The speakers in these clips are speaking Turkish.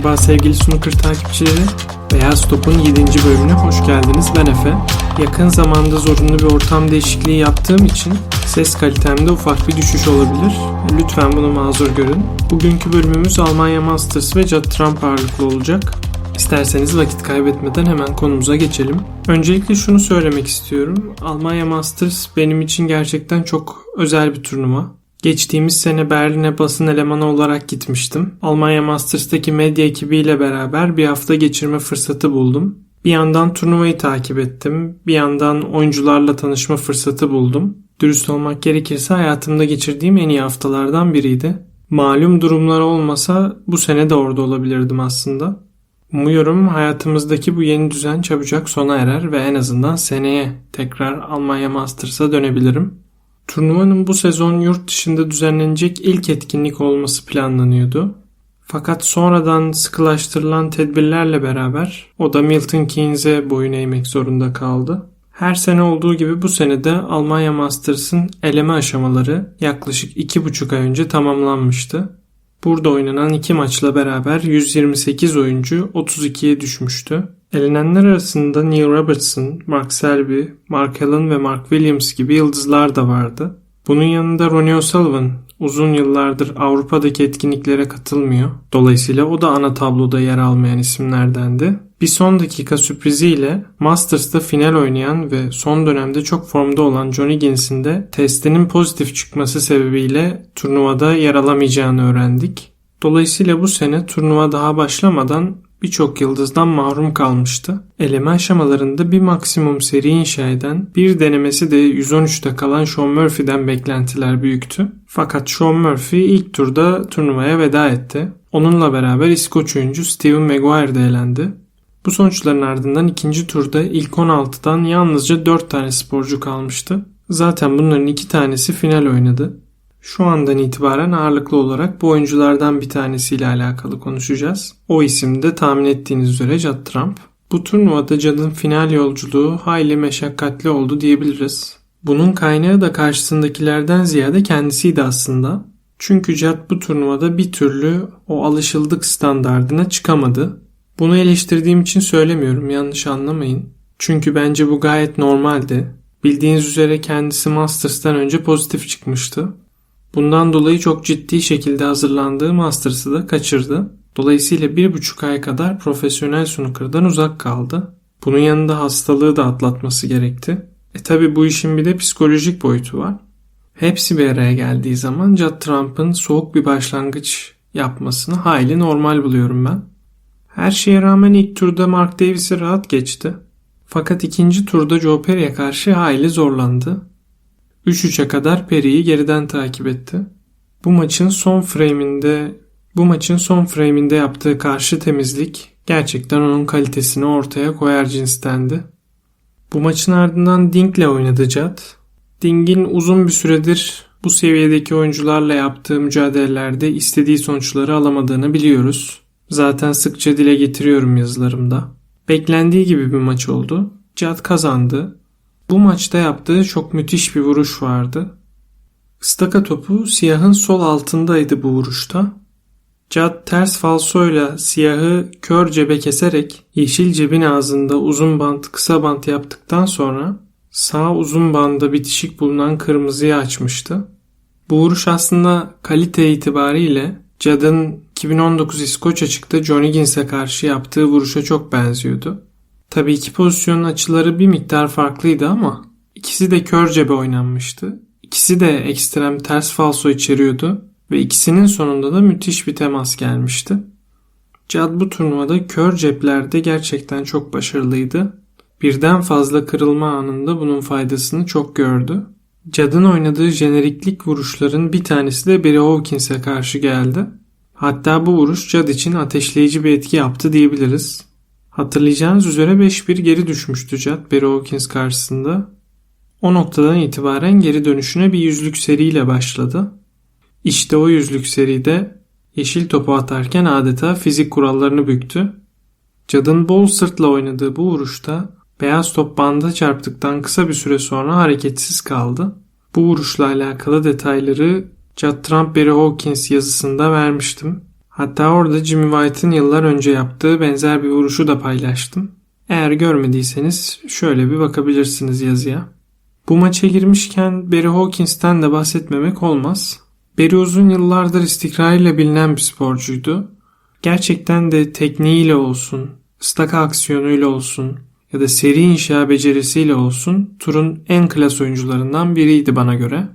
Merhaba sevgili Snooker takipçileri. Beyaz Top'un 7. bölümüne hoş geldiniz. Ben Efe. Yakın zamanda zorunlu bir ortam değişikliği yaptığım için ses kalitemde ufak bir düşüş olabilir. Lütfen bunu mazur görün. Bugünkü bölümümüz Almanya Masters ve Judd Trump ağırlıklı olacak. İsterseniz vakit kaybetmeden hemen konumuza geçelim. Öncelikle şunu söylemek istiyorum. Almanya Masters benim için gerçekten çok özel bir turnuva. Geçtiğimiz sene Berlin'e basın elemanı olarak gitmiştim. Almanya Masters'taki medya ekibiyle beraber bir hafta geçirme fırsatı buldum. Bir yandan turnuvayı takip ettim. Bir yandan oyuncularla tanışma fırsatı buldum. Dürüst olmak gerekirse hayatımda geçirdiğim en iyi haftalardan biriydi. Malum durumlar olmasa bu sene de orada olabilirdim aslında. Umuyorum hayatımızdaki bu yeni düzen çabucak sona erer ve en azından seneye tekrar Almanya Masters'a dönebilirim. Turnuvanın bu sezon yurt dışında düzenlenecek ilk etkinlik olması planlanıyordu. Fakat sonradan sıkılaştırılan tedbirlerle beraber o da Milton Keynes'e boyun eğmek zorunda kaldı. Her sene olduğu gibi bu sene de Almanya Masters'ın eleme aşamaları yaklaşık 2,5 ay önce tamamlanmıştı. Burada oynanan iki maçla beraber 128 oyuncu 32'ye düşmüştü. Elenenler arasında Neil Robertson, Mark Selby, Mark Allen ve Mark Williams gibi yıldızlar da vardı. Bunun yanında Ronnie O'Sullivan uzun yıllardır Avrupa'daki etkinliklere katılmıyor. Dolayısıyla o da ana tabloda yer almayan isimlerdendi. Bir son dakika sürpriziyle Masters'ta final oynayan ve son dönemde çok formda olan John Higgins'in de testinin pozitif çıkması sebebiyle turnuvada yer alamayacağını öğrendik. Dolayısıyla bu sene turnuva daha başlamadan birçok yıldızdan mahrum kalmıştı. Eleme aşamalarında bir maksimum seri inşa eden, bir denemesi de 113'te kalan Sean Murphy'den beklentiler büyüktü. Fakat Sean Murphy ilk turda turnuvaya veda etti. Onunla beraber İskoç oyuncu Steven Maguire de elendi. Bu sonuçların ardından ikinci turda ilk 16'dan yalnızca 4 tane sporcu kalmıştı. Zaten bunların iki tanesi final oynadı. Şu andan itibaren ağırlıklı olarak bu oyunculardan bir tanesiyle alakalı konuşacağız. O isim de tahmin ettiğiniz üzere Judd Trump. Bu turnuvada Judd'ın final yolculuğu hayli meşakkatli oldu diyebiliriz. Bunun kaynağı da karşısındakilerden ziyade kendisiydi aslında. Çünkü Judd bu turnuvada bir türlü o alışıldık standardına çıkamadı. Bunu eleştirdiğim için söylemiyorum yanlış anlamayın. Çünkü bence bu gayet normaldi. Bildiğiniz üzere kendisi Masters'tan önce pozitif çıkmıştı. Bundan dolayı çok ciddi şekilde hazırlandığı Masters'ı da kaçırdı. Dolayısıyla bir buçuk ay kadar profesyonel snooker'dan uzak kaldı. Bunun yanında hastalığı da atlatması gerekti. E tabi bu işin bir de psikolojik boyutu var. Hepsi bir araya geldiği zaman Judd Trump'ın soğuk bir başlangıç yapmasını hayli normal buluyorum ben. Her şeye rağmen ilk turda Mark Davis'i rahat geçti. Fakat ikinci turda Joe Perry'e karşı hayli zorlandı. 3-3'e kadar Perry'i geriden takip etti. Bu maçın son frame'inde bu maçın son frame'inde yaptığı karşı temizlik gerçekten onun kalitesini ortaya koyar cinstendi. Bu maçın ardından Ding'le oynadı Judd. Ding'in uzun bir süredir bu seviyedeki oyuncularla yaptığı mücadelelerde istediği sonuçları alamadığını biliyoruz. Zaten sıkça dile getiriyorum yazılarımda. Beklendiği gibi bir maç oldu. Judd kazandı bu maçta yaptığı çok müthiş bir vuruş vardı. Istaka topu siyahın sol altındaydı bu vuruşta. Cad ters falsoyla siyahı kör cebe keserek yeşil cebin ağzında uzun bant kısa bant yaptıktan sonra sağ uzun banda bitişik bulunan kırmızıyı açmıştı. Bu vuruş aslında kalite itibariyle Cad'ın 2019 İskoç açıkta John Higgins'e karşı yaptığı vuruşa çok benziyordu. Tabii iki pozisyonun açıları bir miktar farklıydı ama ikisi de kör cebe oynanmıştı. İkisi de ekstrem ters falso içeriyordu ve ikisinin sonunda da müthiş bir temas gelmişti. Cad bu turnuvada kör ceplerde gerçekten çok başarılıydı. Birden fazla kırılma anında bunun faydasını çok gördü. Cad'ın oynadığı jeneriklik vuruşların bir tanesi de Barry Hawkins'e karşı geldi. Hatta bu vuruş Cad için ateşleyici bir etki yaptı diyebiliriz. Hatırlayacağınız üzere 5-1 geri düşmüştü Judd Barry Hawkins karşısında. O noktadan itibaren geri dönüşüne bir yüzlük seriyle başladı. İşte o yüzlük seride yeşil topu atarken adeta fizik kurallarını büktü. Cad'ın bol sırtla oynadığı bu vuruşta beyaz top banda çarptıktan kısa bir süre sonra hareketsiz kaldı. Bu vuruşla alakalı detayları Judd Trump Barry Hawkins yazısında vermiştim. Hatta orada Jimmy White'ın yıllar önce yaptığı benzer bir vuruşu da paylaştım. Eğer görmediyseniz şöyle bir bakabilirsiniz yazıya. Bu maça girmişken Barry Hawkins'ten de bahsetmemek olmaz. Barry uzun yıllardır istikrarıyla bilinen bir sporcuydu. Gerçekten de tekniğiyle olsun, staka aksiyonuyla olsun ya da seri inşa becerisiyle olsun turun en klas oyuncularından biriydi bana göre.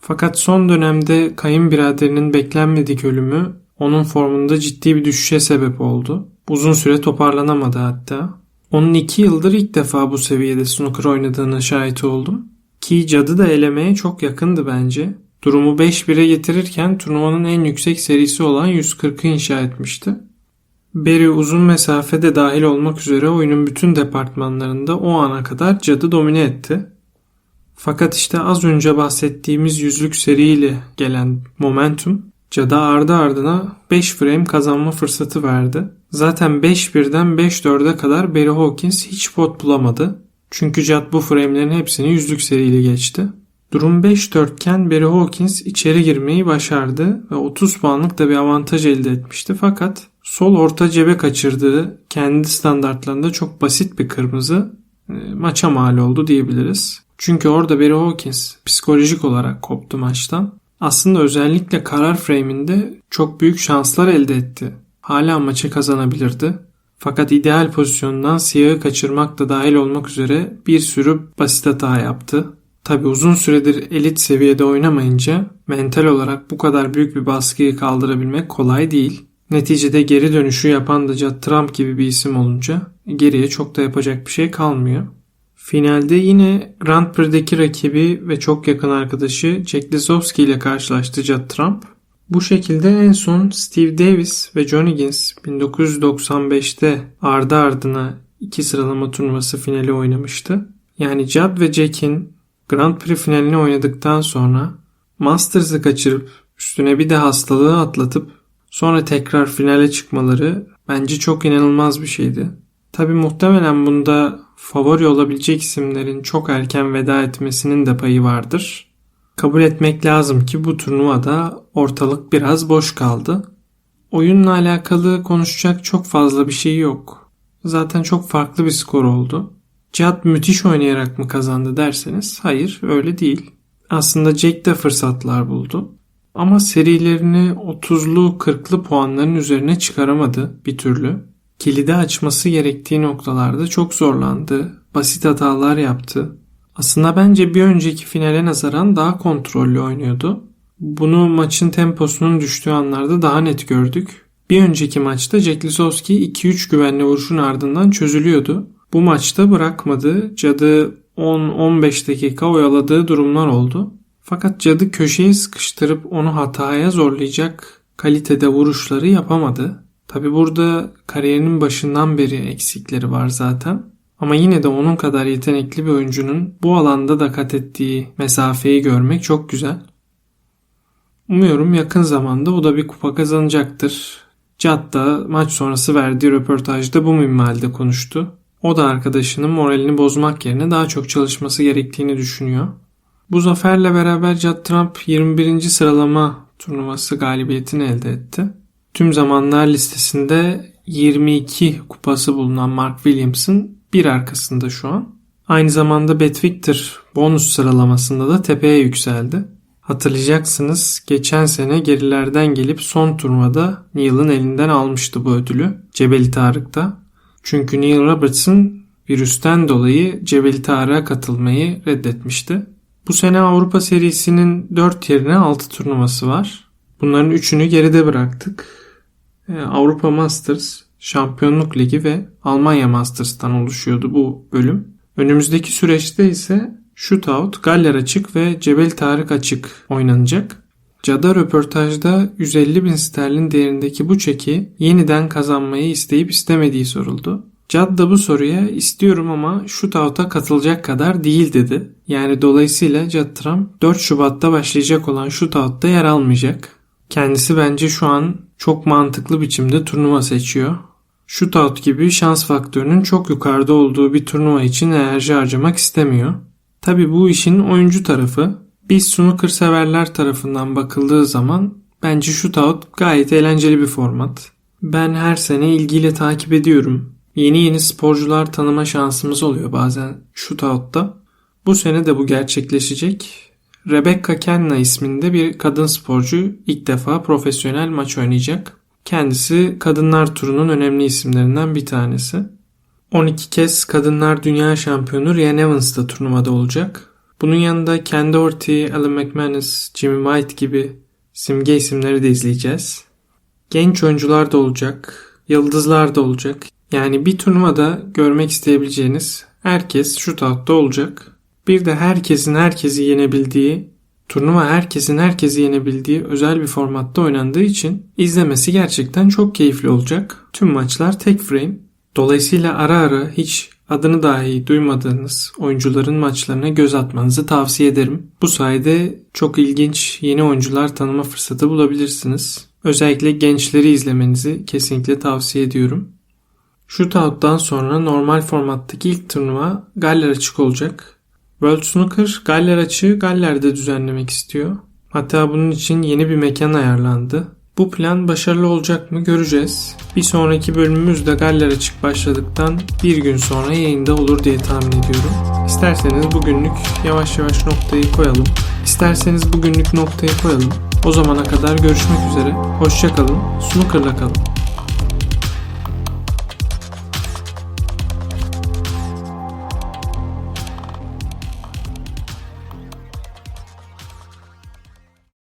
Fakat son dönemde kayınbiraderinin beklenmedik ölümü onun formunda ciddi bir düşüşe sebep oldu. Uzun süre toparlanamadı hatta. Onun iki yıldır ilk defa bu seviyede snooker oynadığına şahit oldum. Ki cadı da elemeye çok yakındı bence. Durumu 5-1'e getirirken turnuvanın en yüksek serisi olan 140'ı inşa etmişti. Barry uzun mesafede dahil olmak üzere oyunun bütün departmanlarında o ana kadar cadı domine etti. Fakat işte az önce bahsettiğimiz yüzlük seriyle gelen momentum Cada ardı ardına 5 frame kazanma fırsatı verdi. Zaten 5-1'den 5-4'e kadar Barry Hawkins hiç pot bulamadı. Çünkü Cad bu frame'lerin hepsini yüzlük seriyle geçti. Durum 5-4 iken Barry Hawkins içeri girmeyi başardı ve 30 puanlık da bir avantaj elde etmişti. Fakat sol orta cebe kaçırdığı kendi standartlarında çok basit bir kırmızı e, maça mal oldu diyebiliriz. Çünkü orada Barry Hawkins psikolojik olarak koptu maçtan. Aslında özellikle karar frame'inde çok büyük şanslar elde etti. Hala maçı kazanabilirdi. Fakat ideal pozisyondan siyahı kaçırmak da dahil olmak üzere bir sürü basit hata yaptı. Tabi uzun süredir elit seviyede oynamayınca mental olarak bu kadar büyük bir baskıyı kaldırabilmek kolay değil. Neticede geri dönüşü yapan da Trump gibi bir isim olunca geriye çok da yapacak bir şey kalmıyor. Finalde yine Grand Prix'deki rakibi ve çok yakın arkadaşı Jack Lisowski ile karşılaştı Judd Trump. Bu şekilde en son Steve Davis ve John Higgins 1995'te ardı ardına iki sıralama turnuvası finali oynamıştı. Yani Judd ve Jack'in Grand Prix finalini oynadıktan sonra Masters'ı kaçırıp üstüne bir de hastalığı atlatıp sonra tekrar finale çıkmaları bence çok inanılmaz bir şeydi. Tabi muhtemelen bunda favori olabilecek isimlerin çok erken veda etmesinin de payı vardır. Kabul etmek lazım ki bu turnuvada ortalık biraz boş kaldı. Oyunla alakalı konuşacak çok fazla bir şey yok. Zaten çok farklı bir skor oldu. Cihat müthiş oynayarak mı kazandı derseniz hayır öyle değil. Aslında Jack de fırsatlar buldu. Ama serilerini 30'lu 40'lı puanların üzerine çıkaramadı bir türlü kilidi açması gerektiği noktalarda çok zorlandı. Basit hatalar yaptı. Aslında bence bir önceki finale nazaran daha kontrollü oynuyordu. Bunu maçın temposunun düştüğü anlarda daha net gördük. Bir önceki maçta Jack Lisowski 2-3 güvenli vuruşun ardından çözülüyordu. Bu maçta bırakmadı. Cadı 10-15 dakika oyaladığı durumlar oldu. Fakat Cadı köşeye sıkıştırıp onu hataya zorlayacak kalitede vuruşları yapamadı. Tabi burada kariyerinin başından beri eksikleri var zaten. Ama yine de onun kadar yetenekli bir oyuncunun bu alanda da kat ettiği mesafeyi görmek çok güzel. Umuyorum yakın zamanda o da bir kupa kazanacaktır. Cad da maç sonrası verdiği röportajda bu minvalde konuştu. O da arkadaşının moralini bozmak yerine daha çok çalışması gerektiğini düşünüyor. Bu zaferle beraber Judd Trump 21. sıralama turnuvası galibiyetini elde etti. Tüm zamanlar listesinde 22 kupası bulunan Mark Williams'ın bir arkasında şu an. Aynı zamanda Bet Victor bonus sıralamasında da tepeye yükseldi. Hatırlayacaksınız geçen sene gerilerden gelip son turnuvada Neil'ın elinden almıştı bu ödülü Cebeli Tarık'ta. Çünkü Neil Robertson virüsten dolayı Cebeli Tarık'a katılmayı reddetmişti. Bu sene Avrupa serisinin 4 yerine 6 turnuvası var. Bunların 3'ünü geride bıraktık. Ee, Avrupa Masters, Şampiyonluk Ligi ve Almanya Masters'tan oluşuyordu bu bölüm. Önümüzdeki süreçte ise Shootout, Galler Açık ve Cebel Tarık Açık oynanacak. Cada röportajda 150 bin sterlin değerindeki bu çeki yeniden kazanmayı isteyip istemediği soruldu. Cad da bu soruya istiyorum ama shootout'a katılacak kadar değil dedi. Yani dolayısıyla Cad Trump 4 Şubat'ta başlayacak olan shootout'ta yer almayacak. Kendisi bence şu an çok mantıklı biçimde turnuva seçiyor. Shootout gibi şans faktörünün çok yukarıda olduğu bir turnuva için enerji harcamak istemiyor. Tabi bu işin oyuncu tarafı. Biz snooker severler tarafından bakıldığı zaman Bence shootout gayet eğlenceli bir format. Ben her sene ilgiyle takip ediyorum. Yeni yeni sporcular tanıma şansımız oluyor bazen shootout'ta. Bu sene de bu gerçekleşecek. Rebecca Kenna isminde bir kadın sporcu ilk defa profesyonel maç oynayacak. Kendisi kadınlar turunun önemli isimlerinden bir tanesi. 12 kez kadınlar dünya şampiyonu Ryan Evans da turnuvada olacak. Bunun yanında Ken Doherty, Alan McManus, Jimmy White gibi simge isimleri de izleyeceğiz. Genç oyuncular da olacak, yıldızlar da olacak. Yani bir turnuvada görmek isteyebileceğiniz herkes shootout'ta olacak. Bir de herkesin herkesi yenebildiği, turnuva herkesin herkesi yenebildiği özel bir formatta oynandığı için izlemesi gerçekten çok keyifli olacak. Tüm maçlar tek frame. Dolayısıyla ara ara hiç adını dahi duymadığınız oyuncuların maçlarına göz atmanızı tavsiye ederim. Bu sayede çok ilginç yeni oyuncular tanıma fırsatı bulabilirsiniz. Özellikle gençleri izlemenizi kesinlikle tavsiye ediyorum. Shootout'tan sonra normal formattaki ilk turnuva Galler açık olacak. World Snooker Galler açığı Galler'de düzenlemek istiyor. Hatta bunun için yeni bir mekan ayarlandı. Bu plan başarılı olacak mı göreceğiz. Bir sonraki bölümümüz de Galler açık başladıktan bir gün sonra yayında olur diye tahmin ediyorum. İsterseniz bugünlük yavaş yavaş noktayı koyalım. İsterseniz bugünlük noktayı koyalım. O zamana kadar görüşmek üzere. Hoşçakalın. Snooker'la kalın.